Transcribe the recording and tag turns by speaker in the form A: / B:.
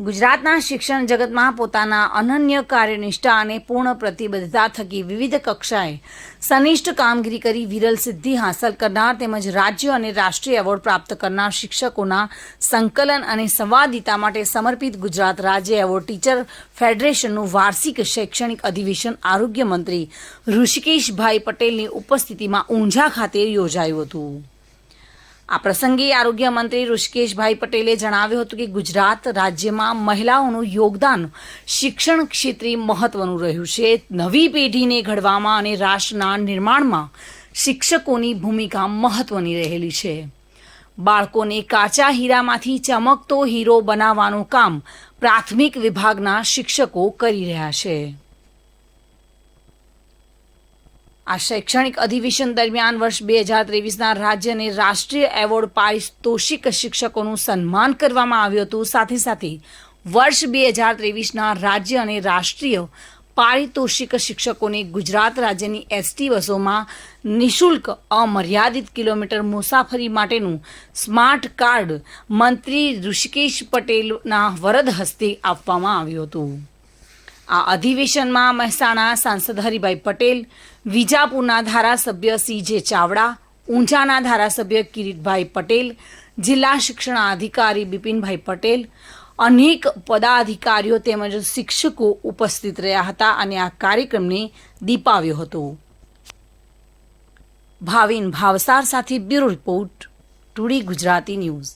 A: ગુજરાતના શિક્ષણ જગતમાં પોતાના અનન્ય કાર્યનિષ્ઠા અને પૂર્ણ પ્રતિબદ્ધતા થકી વિવિધ કક્ષાએ સનિષ્ઠ કામગીરી કરી વિરલ સિદ્ધિ હાંસલ કરનાર તેમજ રાજ્ય અને રાષ્ટ્રીય એવોર્ડ પ્રાપ્ત કરનાર શિક્ષકોના સંકલન અને સંવાદિતા માટે સમર્પિત ગુજરાત રાજ્ય એવોર્ડ ટીચર ફેડરેશનનું વાર્ષિક શૈક્ષણિક અધિવેશન આરોગ્ય મંત્રી ઋષિકેશભાઈ પટેલની ઉપસ્થિતિમાં ઊંઝા ખાતે યોજાયું હતું. આ પ્રસંગે આરોગ્ય મંત્રી ઋષિકેશભાઈ પટેલે જણાવ્યું હતું કે ગુજરાત રાજ્યમાં મહિલાઓનું યોગદાન શિક્ષણ ક્ષેત્રે મહત્વનું રહ્યું છે. નવી પેઢીને ઘડવામાં અને રાષ્ટ્રના નિર્માણમાં શિક્ષકોની ભૂમિકા મહત્વની રહેલી છે. બાળકોને કાચા હીરામાંથી ચમકતો હીરો બનાવવાનું કામ પ્રાથમિક વિભાગના શિક્ષકો કરી રહ્યા છે. આ શૈક્ષણિક અધિવેશન દરમિયાન વર્ષ બે હજાર ત્રેવીસના રાજ્યને રાષ્ટ્રીય એવોર્ડ પારિતોષિક શિક્ષકોનું સન્માન કરવામાં આવ્યું હતું. સાથે સાથે વર્ષ બે હજાર ત્રેવીસના રાજ્ય અને રાષ્ટ્રીય પારિતોષિક શિક્ષકોને ગુજરાત રાજ્યની એસટી બસોમાં નિઃશુલ્ક, અમર્યાદિત કિલોમીટર મુસાફરી માટેનું સ્માર્ટ કાર્ડ મંત્રી ઋષિકેશ પટેલના વરદ હસ્તે આપવામાં આવ્યું હતું. આ અધિવેશનમાં મહેસાણા સાંસદ હરિભાઈ પટેલ, વિજાપુરના ધારાસભ્ય સી જે ચાવડા, ઊંઝાના ધારાસભ્ય કિરીટભાઈ પટેલ, જિલ્લા શિક્ષણાધિકારી બિપિનભાઈ પટેલ, અનેક પદાધિકારીઓ તેમજ શિક્ષકો ઉપસ્થિત રહ્યા હતા અને આ કાર્યક્રમને દીપાવ્યો હતો. ભાવિન ભાવસાર સાથે બ્યુરો રિપોર્ટ, ટુડી ગુજરાતી ન્યૂઝ.